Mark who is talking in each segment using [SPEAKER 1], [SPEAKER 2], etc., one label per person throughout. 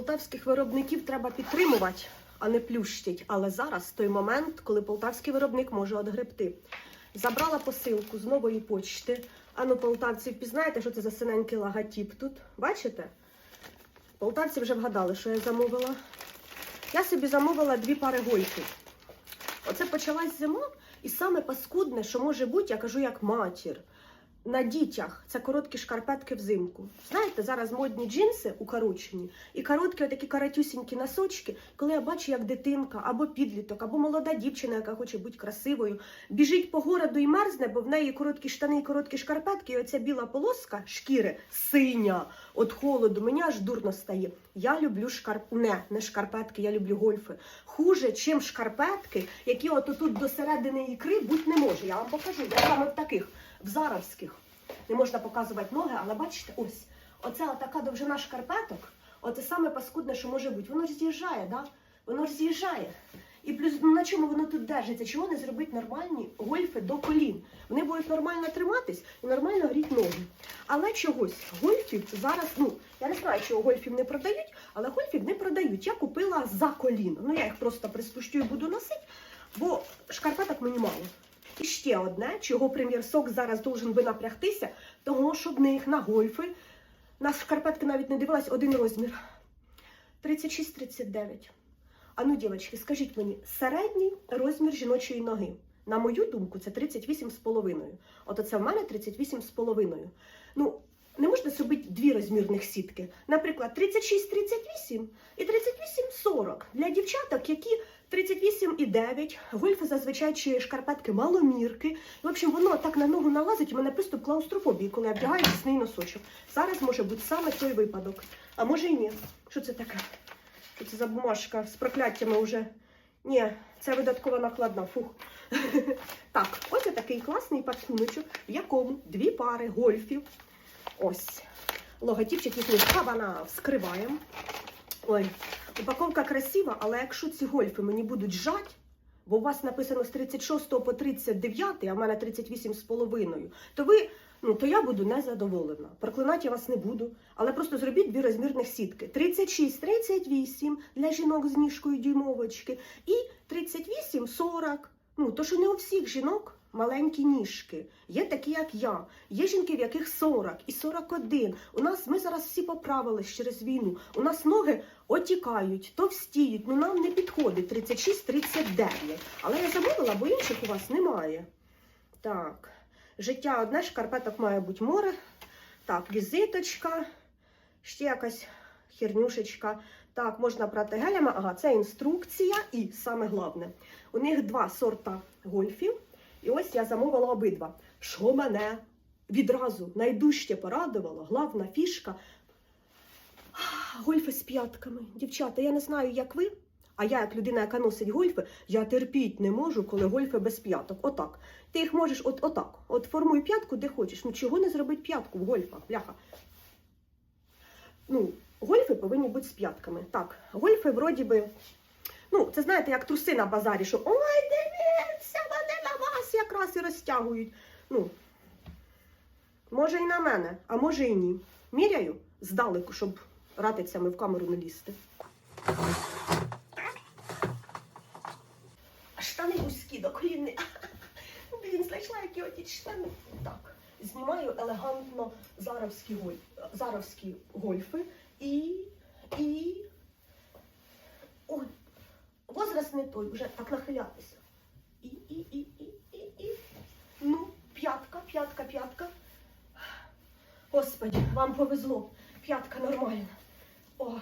[SPEAKER 1] полтавських виробників треба підтримувати, а не плющить. Але зараз той момент, коли полтавський виробник може одгребти. Забрала посилку з нової почти. Ану, полтавці, впізнаєте, що це за синенький лагатіп тут? Бачите? Полтавці вже вгадали, що я замовила. Я собі замовила дві пари гольфів. Оце почалась зима, і саме паскудне, що може бути, я кажу як матір. На дітях це короткі шкарпетки взимку. Знаєте, зараз модні джинси укорочені і короткі такі каратюсінькі носочки, коли я бачу, як дитинка або підліток, або молода дівчина, яка хоче бути красивою, біжить по городу і мерзне, бо в неї короткі штани і короткі шкарпетки, і оця біла полоска шкіри синя від холоду. Мені аж дурно стає. Я люблю шкарп... не, не шкарпетки, я люблю гольфи. Хуже, чим шкарпетки, які от тут до середини ікри бути не може. Я вам покажу. Я саме в таких, в заровських. Не можна показувати ноги, але бачите, ось. Оця така довжина шкарпеток, оце саме паскудне, що може бути. Воно ж з'їжджає, да? Воно ж з'їжджає. І плюс ну, на чому воно тут держиться? Чого не зробити нормальні гольфи до колін? Вони будуть нормально триматись і нормально гріти ноги. Але чогось гольфів зараз, ну я не знаю, чого гольфів не продають, але гольфів не продають. Я купила за колін. Ну я їх просто приспущу і буду носити, бо шкарпеток мені мало. І ще одне, чого прем'єр-сок зараз должен би напрягтися, того, щоб в них на гольфи, на шкарпетки навіть не дивилась один розмір. 36-39. А ну, дівчатки, скажіть мені, середній розмір жіночої ноги. На мою думку, це 38,5. От це в мене 38,5. Ну, не можна зробити дві розмірних сітки. Наприклад, 36-38 і 38-40. Для дівчаток, які 38,9, гольфи зазвичай чи шкарпетки маломірки. В общем, воно так на ногу налазить, в мене приступ клаустрофобії, коли я вдягаю тісний носочок. Зараз може бути саме той випадок. А може і ні. Що це таке? Що це за бумажка з прокляттями вже? Ні, це видаткова накладна. Фух. Так, ось такий класний пакуночок, в якому дві пари гольфів. Ось. Логотипчик їхній хабана вскриваємо. Ой, упаковка красива, але якщо ці гольфи мені будуть жать, бо у вас написано з 36 по 39, а в мене 38,5, то ви, то я буду незадоволена. Проклинати я вас не буду, але просто зробіть дві розмірних сітки: 36-38 для жінок з ніжкою дюймовочки і 38-40. Ну, то що не у всіх жінок маленькі ніжки. Є такі, як я. Є жінки, в яких 40 і 41. У нас ми зараз всі поправились через війну. У нас ноги отікають, товстіють. Ну нам не підходить 36-39. Але я замовила, бо інших у вас немає. Так, життя одне, шкарпеток має бути море. Так, візиточка, ще якась хернюшечка. Так, можна прати гелями. Ага, це інструкція. І саме головне, у них два сорта гольфів. І ось я замовила обидва. Що мене відразу найдужче порадувало, главна фішка. Гольфи з п'ятками. Дівчата, я не знаю, як ви, а я, як людина, яка носить гольфи, я терпіть не можу, коли гольфи без п'яток. Отак. Ти їх можеш от отак. От формуй п'ятку, де хочеш. Ну чого не зробити п'ятку в гольфах? Бляха. Ну, гольфи повинні бути з п'ятками. Так, гольфи вроді би. Ну, це знаєте, як труси на базарі, що ой, дивіться, вони на вас якраз і розтягують. Ну, може і на мене, а може і ні. Міряю здалеку, щоб ратицями в камеру не лізти. А штани вузькі до коліни. Блін, знайшла які оті штани. Так, знімаю елегантно заровські, голь... заровські гольфи і. і. Ой, возраст не той, вже так нахилятися. І, і, і, і, і, і. Ну, п'ятка, п'ятка, п'ятка. Господи, вам повезло. П'ятка нормальна. О,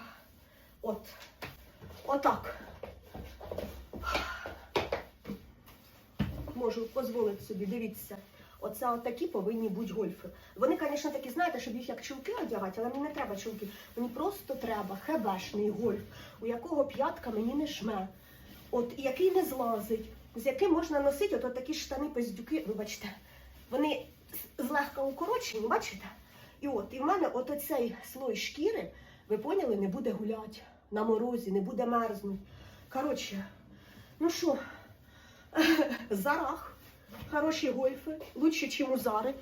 [SPEAKER 1] от. Отак. Можу дозволити собі, дивіться. Оце от такі повинні бути гольфи. Вони, звісно, такі, знаєте, щоб їх як чулки одягати, але мені не треба чулки. Мені просто треба хебешний гольф, у якого п'ятка мені не жме. От який не злазить, з яким можна носити от, такі штани пиздюки, вибачте, вони злегка укорочені, бачите? І от, і в мене от оцей слой шкіри, ви поняли, не буде гуляти на морозі, не буде мерзнути. Коротше, ну що, зарах, хороші гольфи, лучше, ніж у зари.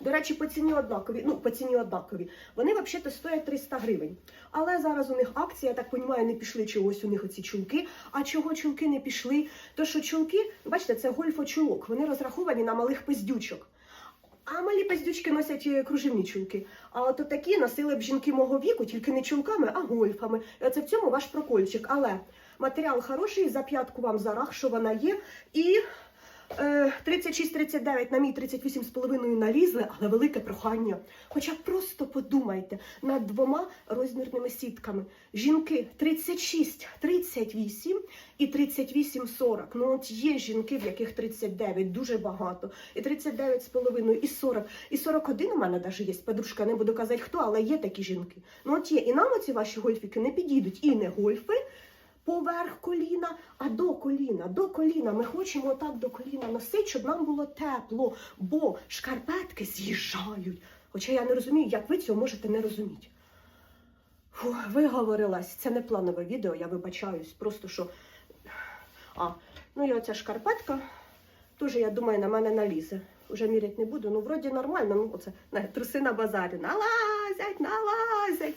[SPEAKER 1] До речі, по ціні однакові. Ну, по ціні однакові. Вони взагалі стоять 300 гривень. Але зараз у них акція, я так розумію, не пішли чогось у них оці чулки. А чого чулки не пішли? То що чулки, бачите, це гольфочулок. Вони розраховані на малих пиздючок. А малі пиздючки носять е, кружевні чулки. А от такі носили б жінки мого віку, тільки не чулками, а гольфами. Це оце в цьому ваш прокольчик. Але матеріал хороший, за п'ятку вам зарах, що вона є. І е, 36-39 на мій 38,5 налізли, але велике прохання. Хоча просто подумайте над двома розмірними сітками. Жінки 36, 38 і 38, 40. Ну от є жінки, в яких 39, дуже багато. І 39 з половиною, і 40. І 41 у мене навіть є подружка, не буду казати хто, але є такі жінки. Ну от є. І нам оці ваші гольфіки не підійдуть. І не гольфи, поверх коліна, а до коліна, до коліна. Ми хочемо отак до коліна носити, щоб нам було тепло, бо шкарпетки з'їжджають. Хоча я не розумію, як ви цього можете не розуміти. Фу, виговорилась. Це не планове відео, я вибачаюсь. Просто що. А, ну і оця шкарпетка. Теж, я думаю, на мене налізе. Уже міряти не буду. Ну, вроді нормально. Ну, оце на, труси на базарі. Налазять, налазять.